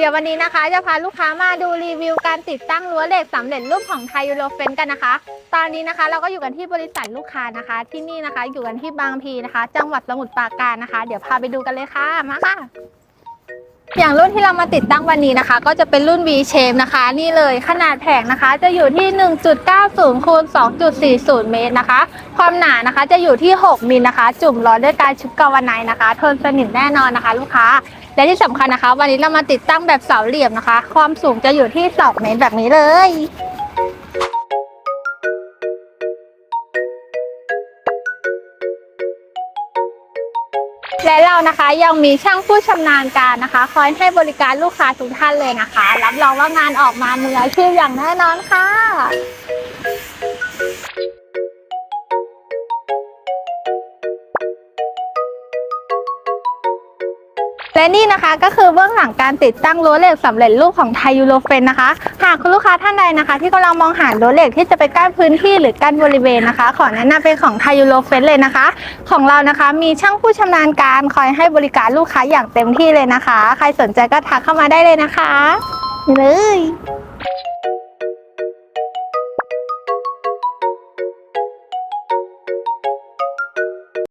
เดี๋ยววันนี้นะคะ จะพาลูกค้ามาดูรีวิวการติดตั้งรั้วเหล็กสำเร็จรูปของไทยูโรเฟนกันนะคะ ตอนนี้นะคะเราก็อยู่กันที่บริษัทลูกค้านะคะ ที่นี่นะคะอยู่กันที่บางพีนะคะ จังหวัดสมุทรปราการนะคะ เดี๋ยวพาไปดูกันเลยค่ะมาค่ะ อย่างรุ่นที่เรามาติดตั้งวันนี้นะคะ ก็จะเป็นรุ่น V shape นะคะ นี่เลยขนาดแผงนะคะ จะอยู่ที่ 1.90คูณ2.40 เมตรนะคะ ความหนานะคะจะอยู่ที่ 6มิลนะคะ จุ่มล้อนด้วยการชุบกาวไนท์นะคะ ทนสนิมแน่นอนนะคะ ลูกค้า และที่สำคัญนะคะ วันนี้เรามาติดตั้งแบบเสาเหลี่ยมนะคะ ความสูงจะอยู่ที่ 2 เมตรแบบนี้เลย และเรานะคะยังมีช่างผู้ชำนาญการนะคะ คอยให้บริการลูกค้าทุกท่านเลยนะคะ รับรองว่างานออกมามืออาชีพอย่างแน่นอนค่ะ และนี่นะคะก็คือเบื้องหลังการติดตั้งรั้วเหล็กสำเร็จรูปของไทยยูโรเฟนนะคะากคุณลูกค้าท่านใดนะคะ ที่กำลังมองหารถเหล็กที่จะไปกั้นพื้นที่หรือกั้นบริเวณนะคะ ขอแนะนำเป็นของไทยูโรเฟสเลยนะคะ ของเรานะคะมีช่างผู้ชำนาญการคอยให้บริการลูกค้าอย่างเต็มที่เลยนะคะ ใครสนใจก็ทักเข้ามาได้เลยนะคะเลย